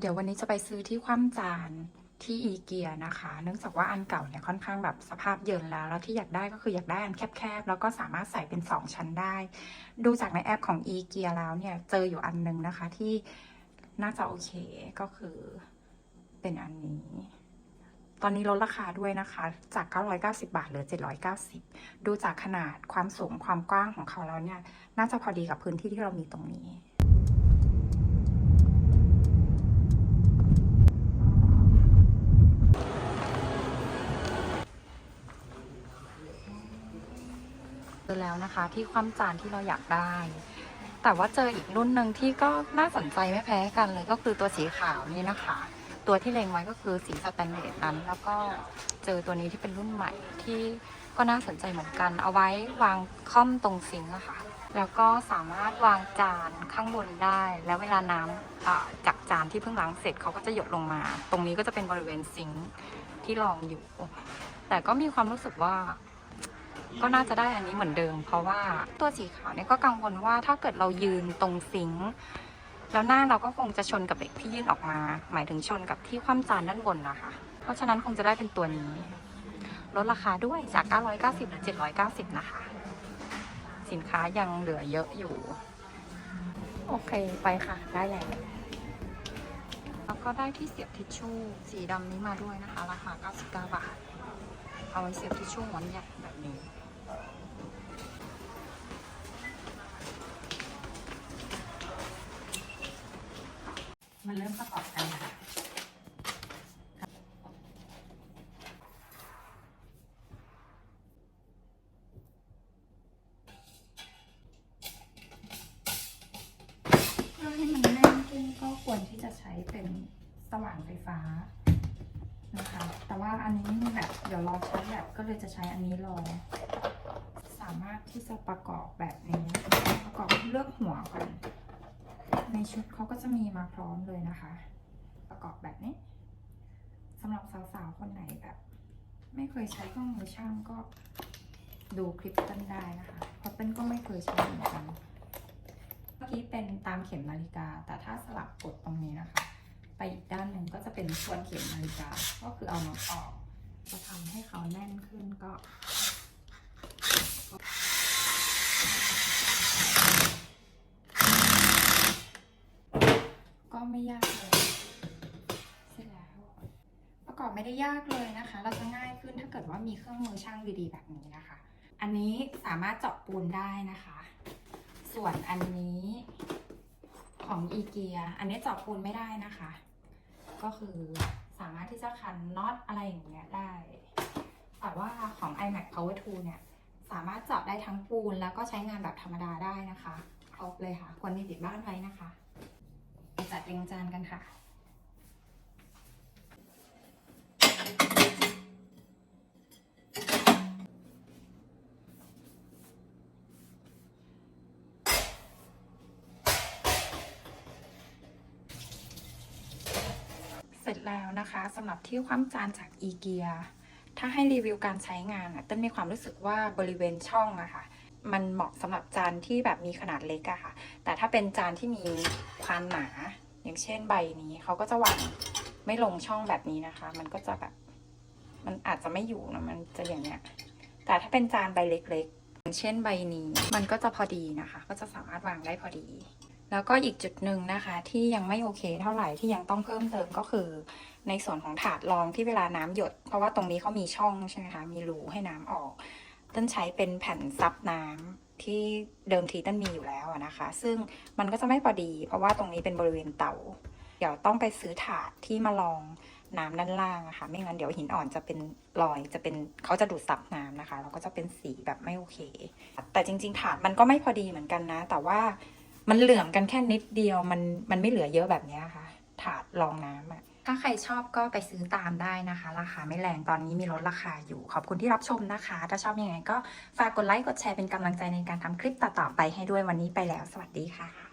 เดี๋ยววันนี้จะไปซื้อที่คว่ำจานที่อีเกียนะคะ เนื่องจากว่าอันเก่าเนี่ยค่อนข้างแบบสภาพเยินแล้ว แล้วที่อยากได้ก็คืออยากได้อันแคบๆ แล้วก็สามารถใส่เป็น 2 ชั้นได้ ดูจากในแอปของอีเกียแล้วเนี่ยเจออยู่อันนึงนะคะที่น่าจะโอเคก็คือเป็นอันนี้ ตอนนี้ลดราคาด้วยนะคะ จาก 990 บาทเหลือ 790 ดูจากขนาดความสูงความกว้างของเขาแล้วเนี่ย น่าจะพอดีกับพื้นที่ที่เรามีตรงนี้ อแล้วนะคะ ที่ความจานที่เราอยากได้ แต่ว่าเจออีกรุ่นหนึ่งที่ก็น่าสนใจไม่แพ้กันเลยก็คือตัวสีขาวนี่นะคะ ตัวที่เล็งไว้ก็คือสีสแตนเลสนั้น แล้วก็เจอตัวนี้ที่เป็นรุ่นใหม่ที่ก็น่าสนใจเหมือนกัน เอาไว้วางค่อมตรงซิงค์อะค่ะแล้วก็สามารถวางจานข้างบนได้ แล้วเวลาน้ำจากจานที่เพิ่งล้างเสร็จเขาก็จะหยดลงมา ตรงนี้ก็จะเป็นบริเวณซิงค์ที่รองอยู่ แต่ก็มีความรู้สึกว่า ก็น่าจะได้อันนี้เหมือนเดิม เพราะว่าตัวสีขาวเนี่ยก็กังวลว่าถ้าเกิดเรายืนตรงซิงค์แล้วหน้าเราก็คงจะชนกับเหล็กที่ยื่นออกมา หมายถึงชนกับที่คว่ำจานด้านบนนะคะ เพราะฉะนั้นคงจะได้เป็นตัวนี้ลดราคาด้วยจาก 990เหลือ790 นะคะ สินค้ายังเหลือเยอะอยู่ โอเคไปค่ะ ได้แล้วแล้วก็ได้ที่เสียบทิชชู่สีดำนี้มาด้วยนะคะ ราคา 99 บาท เอาไว้เสียบทิชชู่ม้วนใหญ่แบบนี้ มันเริ่มประกอบกันแล้วเพื่อให้มันแน่นขึ้นก็ควรที่จะใช้เป็นสว่านไฟฟ้านะคะ แต่ว่าอันนี้แบบเดี๋ยวรอใช้แบบก็เลยจะใช้อันนี้รอ สามารถที่จะประกอบแบบนี้ ประกอบเลือกหัวก่อน ในชุดเขาก็จะมีมาพร้อมเลยนะคะ ประกอบแบบนี้สำหรับสาวๆ คนไหนแบบ ไม่เคยใช้เครื่องมือช่างก็ดูคลิปต้นได้นะคะ เพราะต้นก็ไม่เคยใช้เหมือนกัน เมื่อกี้เป็นตามเข็มนาฬิกา แต่ถ้าสลับกดตรงนี้นะคะ ไปอีกด้านหนึ่งก็จะเป็นทวนเข็มนาฬิกา ก็คือเอาน็อตออกจะทำให้เขาแน่นขึ้นก็ ก็ไม่ยากเลยเสร็จแล้ว ประกอบไม่ได้ยากเลยนะคะ เราจะง่ายขึ้นถ้าเกิดว่ามีเครื่องมือช่างดีๆแบบนี้นะคะ อันนี้สามารถเจาะปูนได้นะคะ ส่วนอันนี้ของอีเกียอันนี้เจาะปูนไม่ได้นะคะ ก็คือสามารถที่จะคันน็อตอะไรอย่างเงี้ยได้ แต่ว่าของ iMac Power Tool เนี่ย สามารถเจาะได้ทั้งปูนแล้วก็ใช้งานแบบธรรมดาได้นะคะ ครบเลยค่ะ ควรมีติดบ้านไว้นะคะ จัดเรียงจานกันค่ะเสร็จแล้วนะคะสำหรับที่ความจานจากอีเกียถ้าให้รีวิวการใช้งานอะเต้นมีความรู้สึกว่าบริเวณช่องอะค่ะ มันเหมาะสำหรับจานที่แบบมีขนาดเล็กอะค่ะ แต่ถ้าเป็นจานที่มีความหนา อย่างเช่นใบนี้เขาก็จะวางไม่ลงช่องแบบนี้นะคะ มันก็จะแบบมันอาจจะไม่อยู่นะมันจะอย่างเนี้ย แต่ถ้าเป็นจานใบเล็กๆอย่างเช่นใบนี้ มันก็จะพอดีนะคะ ก็จะสามารถวางได้พอดี แล้วก็อีกจุดหนึ่งนะคะ ที่ยังไม่โอเคเท่าไหร่ที่ยังต้องเพิ่มเติมก็คือ ในส่วนของถาดรองที่เวลาน้ำหยด เพราะว่าตรงนี้เขามีช่องใช่ไหมคะมีรูให้น้ำออก ต้นใช้เป็นแผ่นซับน้ำที่เดิมทีต้นมีอยู่แล้วนะคะ ซึ่งมันก็จะไม่พอดี เพราะว่าตรงนี้เป็นบริเวณเตาเดี๋ยวต้องไปซื้อถาดที่มาลองน้ำด้านล่างอะค่ะไม่งั้นเดี๋ยวหินอ่อนจะเป็นรอยจะเป็นเขาจะดูดซับน้ำนะคะแล้วก็จะเป็นสีแบบไม่โอเค แต่จริง ๆ ถาดมันก็ไม่พอดีเหมือนกันนะ แต่ว่ามันเหลื่อมกันแค่นิดเดียวมันมันไม่เหลือเยอะแบบนี้ค่ะ ถาดรองน้ำอะ ถ้าใครชอบก็ไปซื้อตามได้นะคะ ราคาไม่แรงตอนนี้มีลดราคาอยู่ ขอบคุณที่รับชมนะคะ ถ้าชอบยังไงก็ฝากกดไลค์กดแชร์เป็นกำลังใจในการทำคลิปต่อๆไปให้ด้วยวันนี้ไปแล้ว สวัสดีค่ะ